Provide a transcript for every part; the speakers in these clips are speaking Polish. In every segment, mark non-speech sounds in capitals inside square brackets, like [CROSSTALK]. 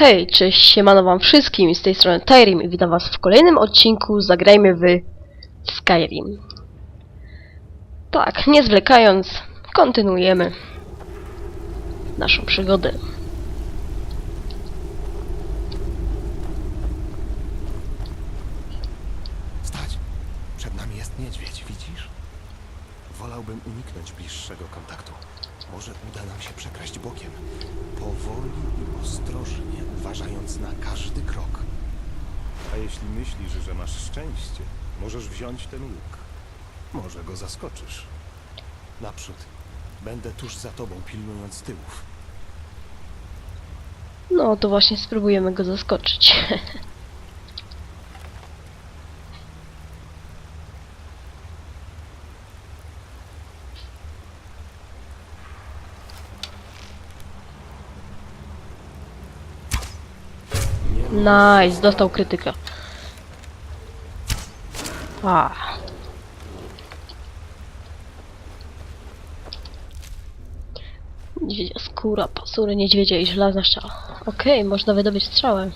Hej, cześć, siemano wam wszystkim, z tej strony Tyrim i witam was w kolejnym odcinku Zagrajmy w Skyrim. Tak, nie zwlekając, kontynuujemy naszą przygodę. Każdy krok. A jeśli myślisz, że masz szczęście, możesz wziąć ten łuk. Może go zaskoczysz. Naprzód. Będę tuż za tobą, pilnując tyłów. No, to właśnie spróbujemy go zaskoczyć. [LAUGHS] Nice, dostał krytyka. A. Niedźwiedzia skóra, pasury niedźwiedzia i żelazna strzała. Okej, można wydobyć strzałę.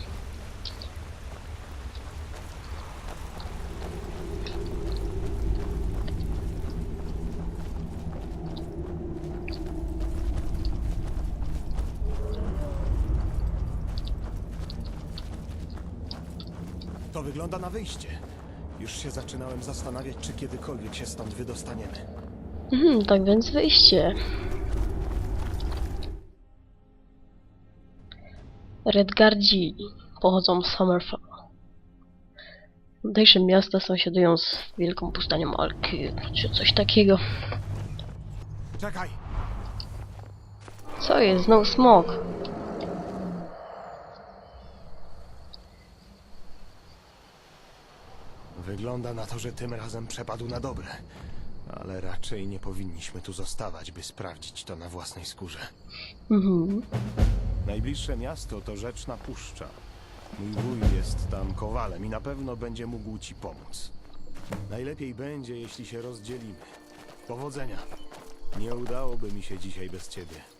To wygląda na wyjście. Już się zaczynałem zastanawiać, czy kiedykolwiek się stąd wydostaniemy. Mhm, tak więc wyjście. Redgardzi pochodzą z Hammerfell. Tamtejsze miasta sąsiadują z wielką pustynią Alki, czy coś takiego. Czekaj! Co jest? Znowu smog. Wygląda na to, że tym razem przepadł na dobre. Ale raczej nie powinniśmy tu zostawać, by sprawdzić to na własnej skórze. Mhm. Najbliższe miasto to Rzeczna Puszcza. Mój wuj jest tam kowalem i na pewno będzie mógł ci pomóc. Najlepiej będzie, jeśli się rozdzielimy. Powodzenia. Nie udałoby mi się dzisiaj bez ciebie.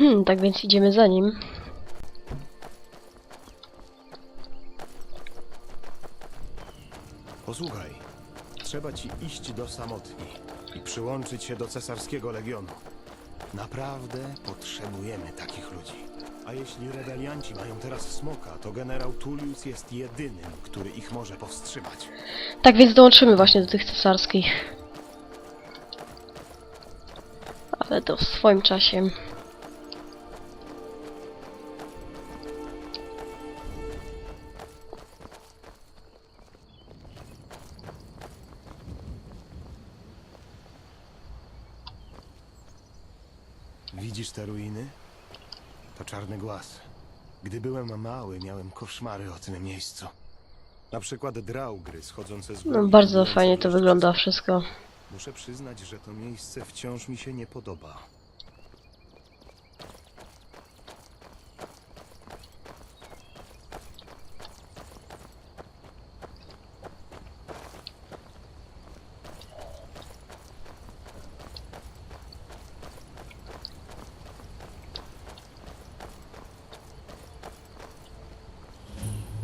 Mhm, tak więc idziemy za nim. Posłuchaj, trzeba ci iść do samotni i przyłączyć się do cesarskiego legionu. Naprawdę potrzebujemy takich ludzi. A jeśli rebelianci mają teraz smoka, to generał Tullius jest jedynym, który ich może powstrzymać. Tak więc dołączymy właśnie do tych cesarskich. Ale to w swoim czasie. Widzisz te ruiny? To czarny głaz. Gdy byłem mały, miałem koszmary o tym miejscu. Na przykład draugry schodzące z No, góry, bardzo próbujące fajnie to wygląda wszystko. Muszę przyznać, że to miejsce wciąż mi się nie podoba.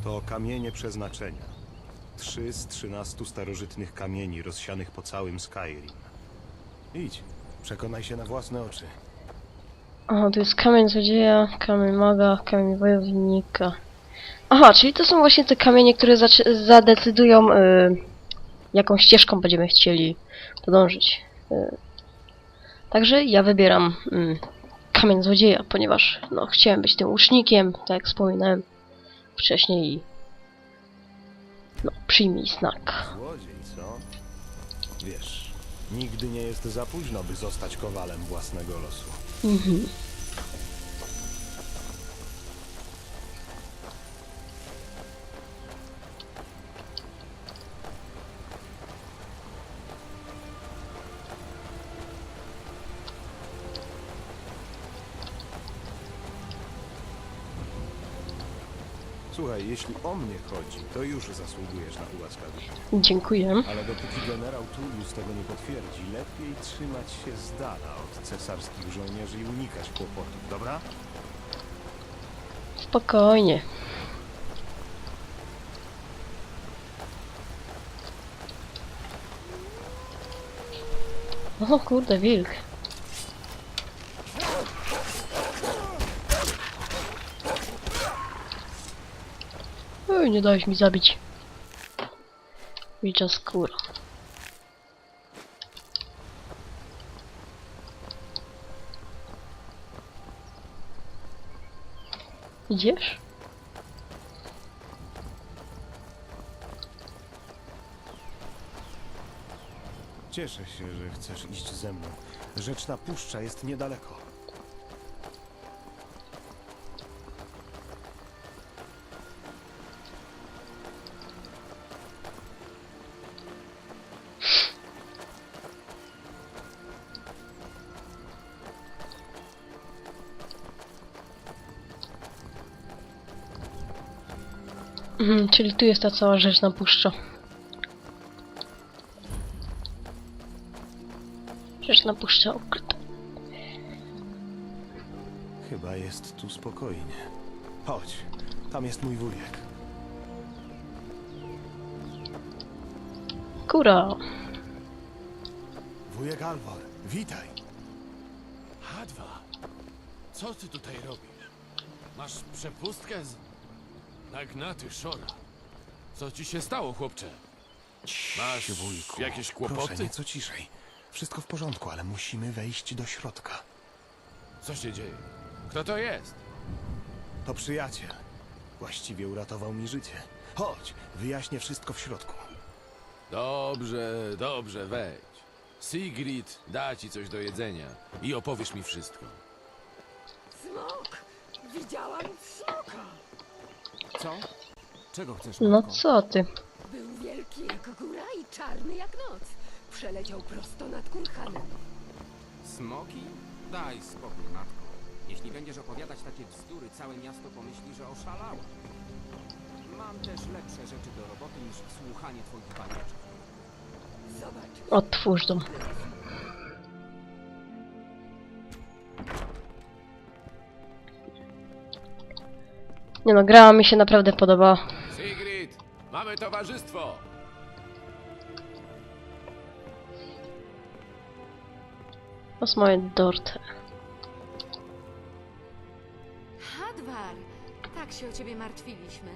To kamienie przeznaczenia. Trzy z trzynastu starożytnych kamieni rozsianych po całym Skyrim. Idź, przekonaj się na własne oczy. Aha, tu jest kamień złodzieja, kamień maga, kamień wojownika. Aha, czyli to są właśnie te kamienie, które zadecydują, y, jaką ścieżką będziemy chcieli podążyć. Y, także ja wybieram y, kamień złodzieja, ponieważ no, chciałem być tym łucznikiem, tak jak wspominałem wcześniej. No, przyjmij znak. Złodziej, co? Wiesz, nigdy nie jest za późno, by zostać kowalem własnego losu. Mhm. Słuchaj, jeśli o mnie chodzi, to już zasługujesz na ułaskawienie. Dziękuję. Ale dopóki generał Tullius tego nie potwierdzi, lepiej trzymać się z dala od cesarskich żołnierzy i unikać kłopotów, dobra? Spokojnie. O kurde, wilk. Oj, nie dałeś mi zabić. Wilcza skóra. Idziesz? Cieszę się, że chcesz iść ze mną. Rzeczna puszcza jest niedaleko. Mhm, czyli tu jest ta cała rzecz na puszcza. Rzecz na puszcza ukryta. Chyba jest tu spokojnie. Chodź, tam jest mój wujek. Kura. Wujek Alvor, witaj. Hadwa, co ty tutaj robisz? Masz przepustkę z... Nagnaty Szora. Co ci się stało, chłopcze? Masz wujku. jakieś kłopoty? Proszę, nieco ciszej. Wszystko w porządku, ale musimy wejść do środka. Co się dzieje? Kto to jest? To przyjaciel. Właściwie uratował mi życie. Chodź, wyjaśnię wszystko w środku. Dobrze, dobrze, wejdź. Sigrid da ci coś do jedzenia i opowiesz mi wszystko. Smok! Widziałam smoka! Czego chcesz? No co ty? Był wielki jak góra i czarny jak noc. Przeleciał prosto nad kurhanem. Smoki? Daj spokój, matko. Jeśli będziesz opowiadać takie bzdury, całe miasto pomyśli, że oszalała. Mam też lepsze rzeczy do roboty niż słuchanie twoich bajeczek. Zobacz, Otwórz dom. Nie no, gra mi się naprawdę podoba. Mamy towarzystwo! Osmoje Dorte. Hadwar! Tak się o ciebie martwiliśmy.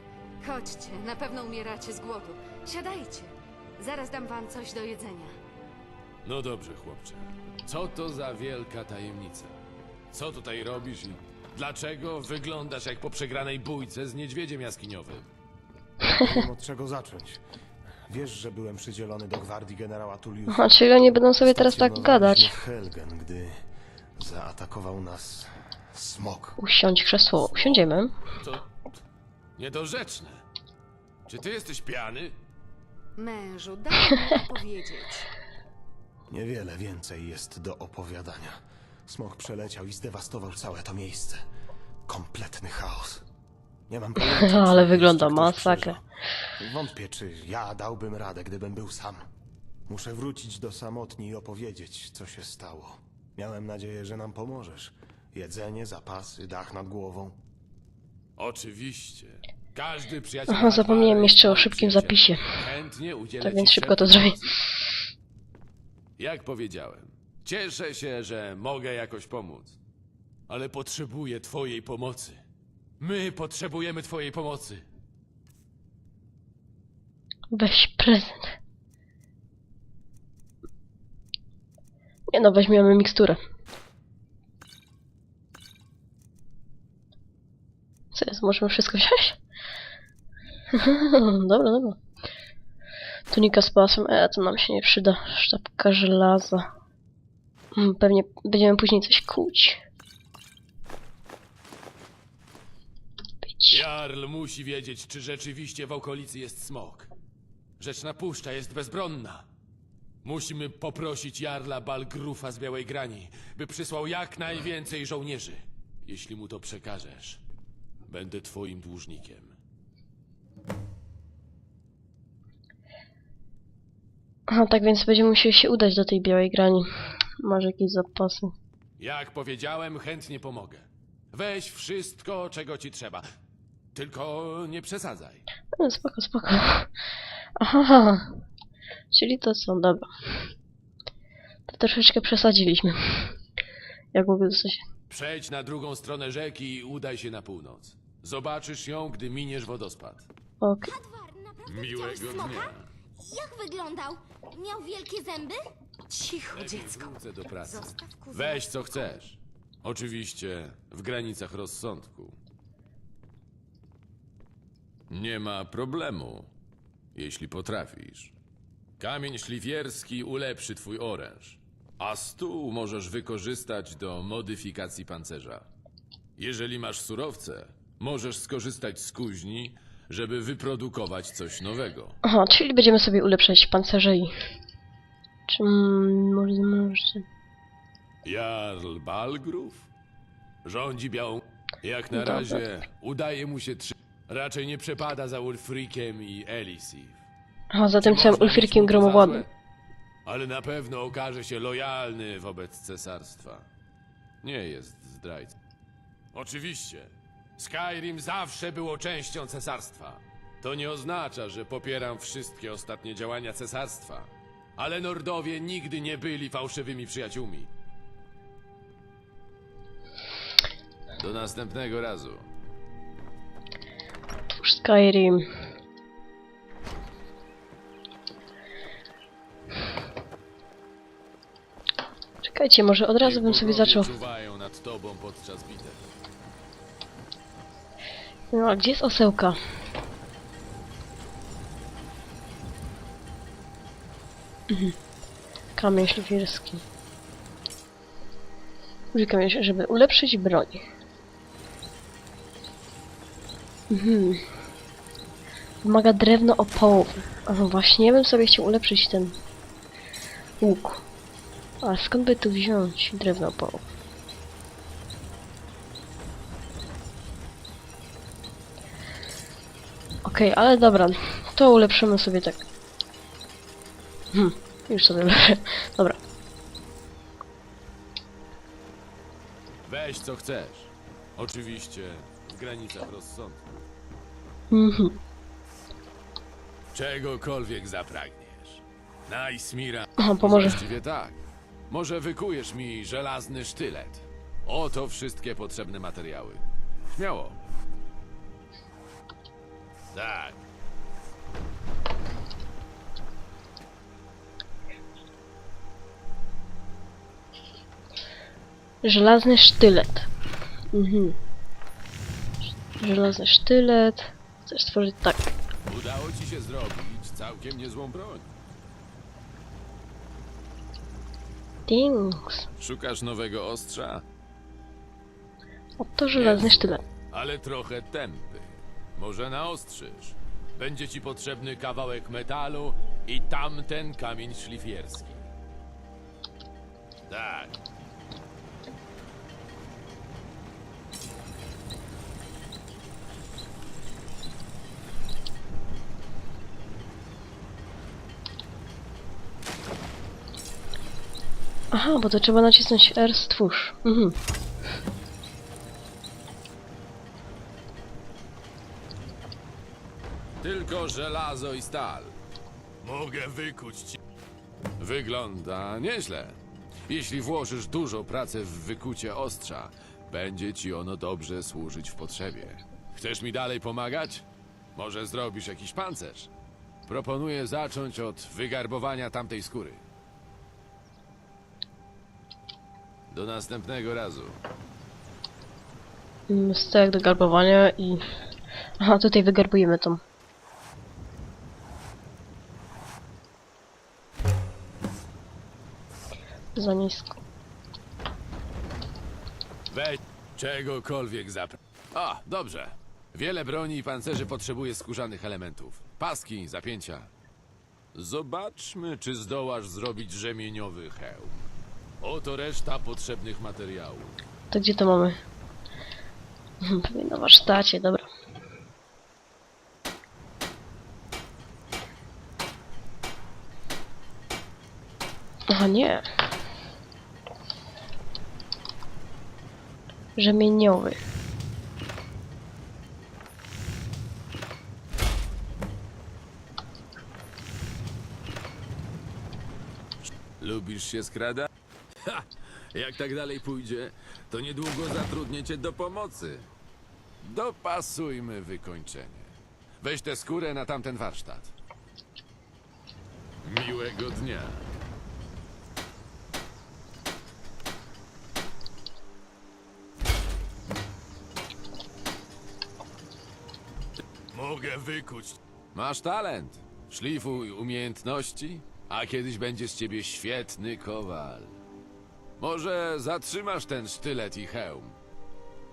Chodźcie, na pewno umieracie z głodu. Siadajcie. Zaraz dam wam coś do jedzenia. No dobrze, chłopcze. Co to za wielka tajemnica? Co tutaj robisz i dlaczego wyglądasz jak po przegranej bójce z niedźwiedziem jaskiniowym? Nie wiem od czego zacząć. Wiesz, że byłem przydzielony do gwardii generała Tulliusa. Aha, czyli oni będą sobie teraz tak Stacjonowaliśmy gadać. w Helgen, gdy zaatakował nas smok. Usiądź krzesło. Usiądziemy. To niedorzeczne. Czy ty jesteś pijany? Mężu, daj mi opowiedzieć. [LAUGHS] Niewiele więcej jest do opowiadania. Smok przeleciał i zdewastował całe to miejsce. Kompletny chaos. Nie mam [LAUGHS] pojęcia, Ale wygląda masakra. przeżył. Wątpię, czy ja dałbym radę, gdybym był sam. Muszę wrócić do samotni i opowiedzieć, co się stało. Miałem nadzieję, że nam pomożesz. Jedzenie, zapasy, dach nad głową. Oczywiście. Każdy przyjaciel. Aha, zapomniałem jeszcze o szybkim zapisie. Chętnie udzielę Tak ci więc szybko to wszelkiej zrobię. pomocy. Jak powiedziałem, cieszę się, że mogę jakoś pomóc. Ale potrzebuję twojej pomocy. My potrzebujemy twojej pomocy. Weź prezent. Nie no, weźmiemy miksturę. Co jest? Możemy wszystko wziąć? [LAUGHS] dobra, dobra. Tunika z pasem, e, to nam się nie przyda. Sztabka żelaza. Mm, Pewnie będziemy później coś kuć. Jarl musi wiedzieć, czy rzeczywiście w okolicy jest smok. Rzeczna puszcza jest bezbronna. Musimy poprosić Jarla Balgrufa z Białej Grani, by przysłał jak najwięcej żołnierzy. Jeśli mu to przekażesz, będę twoim dłużnikiem. Aha, tak więc będziemy musieli się udać do tej Białej Grani. Może jakieś zapasy. Jak powiedziałem, chętnie pomogę. Weź wszystko, czego ci trzeba. Tylko nie przesadzaj. No, spoko, spoko. Aha, czyli to są, dobra. To troszeczkę przesadziliśmy. Jak mogę zostać? Przejdź na drugą stronę rzeki i udaj się na północ. Zobaczysz ją, gdy miniesz wodospad. Okej. Hadwar, naprawdę Miłego widziałeś smoka? dnia. Jak wyglądał? Miał wielkie zęby? Cicho, Lepiej dziecko. wrócę do pracy. Zostaw Weź w co chcesz. Oczywiście w granicach rozsądku. Nie ma problemu, jeśli potrafisz. Kamień szlifierski ulepszy twój oręż, a stół możesz wykorzystać do modyfikacji pancerza. Jeżeli masz surowce, możesz skorzystać z kuźni, żeby wyprodukować coś nowego. Aha, czyli będziemy sobie ulepszać pancerze i... Czy mm, może może... Jarl Balgrów? Rządzi białą... Jak na Dobra. razie udaje mu się trzy... Raczej nie przepada za Ulfrikiem i Elisif. Aha, za tym mieć Ulfirkiem gromowładnym. Ale na pewno okaże się lojalny wobec cesarstwa. Nie jest zdrajcą. Oczywiście. Skyrim zawsze było częścią cesarstwa. To nie oznacza, że popieram wszystkie ostatnie działania cesarstwa. Ale Nordowie nigdy nie byli fałszywymi przyjaciółmi. Do następnego razu. Twórz Skyrim. Czekajcie, może od razu bym sobie zaczął... No, a gdzie jest osełka? Mhm. Kamień szlifierski. Użyj kamień, żeby ulepszyć broń. Mhm. Wymaga drewno opałowe. Aha, właśnie, ja bym sobie chciał ulepszyć ten łuk. A skąd by tu wziąć drewno opałowe? Okej, ale dobra, to ulepszymy sobie tak. Hmm, już sobie ulepszę. Dobra, Weź co chcesz. Oczywiście w granicach rozsądku. mhm. Czegokolwiek zapragniesz. Najsmira. Aha, pomoże. Właściwie tak. Może wykujesz mi żelazny sztylet. Oto wszystkie potrzebne materiały. Śmiało. Tak. Żelazny sztylet. Mhm. Żelazny sztylet. Chcesz stworzyć tak. Udało ci się zrobić całkiem niezłą broń. Dings. Szukasz nowego ostrza? Oto żelazny sztylet. Ale trochę tępy. Może naostrzysz. Będzie ci potrzebny kawałek metalu i tamten kamień szlifierski. Tak. Aha, bo to trzeba nacisnąć R stwórz. Mhm. Tylko żelazo i stal. Mogę wykuć ci. Wygląda nieźle. Jeśli włożysz dużo pracy w wykucie ostrza, będzie ci ono dobrze służyć w potrzebie. Chcesz mi dalej pomagać? Może zrobisz jakiś pancerz? Proponuję zacząć od wygarbowania tamtej skóry. Do następnego razu. Mm, Stek do garbowania i... Aha, tutaj wygarbujemy tą. Za nisko. Weź czegokolwiek zapra... A, dobrze. Wiele broni i pancerzy potrzebuje skórzanych elementów. Paski, zapięcia. Zobaczmy, czy zdołasz zrobić rzemieniowy hełm. Oto reszta potrzebnych materiałów. To gdzie to mamy? [LAUGHS] Pewnie na warsztacie, dobra. Aha, nie. Rzemieniowy. Lubisz się skradać? Ha! Jak tak dalej pójdzie, to niedługo zatrudnię cię do pomocy. Dopasujmy wykończenie. Weź tę skórę na tamten warsztat. Miłego dnia. Mogę wykuć. Masz talent. Szlifuj umiejętności, a kiedyś będzie z ciebie świetny kowal. Może zatrzymasz ten sztylet i hełm.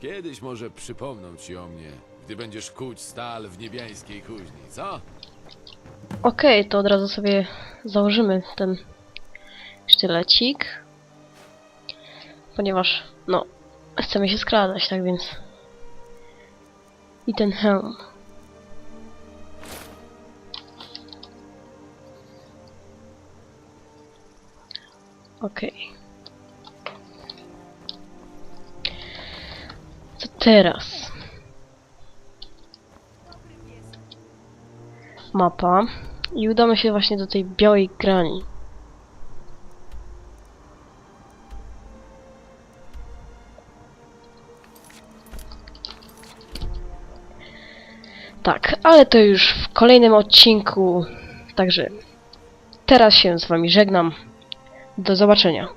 Kiedyś może przypomną ci o mnie, gdy będziesz kuć stal w niebiańskiej kuźni, co? Okej, to od razu sobie założymy ten sztylecik. Ponieważ, no, chcemy się skradać, tak więc... I ten hełm. Okej. Teraz? Mapa. I udamy się właśnie do tej białej grani. Tak, ale to już w kolejnym odcinku. Także teraz się z wami żegnam. Do zobaczenia.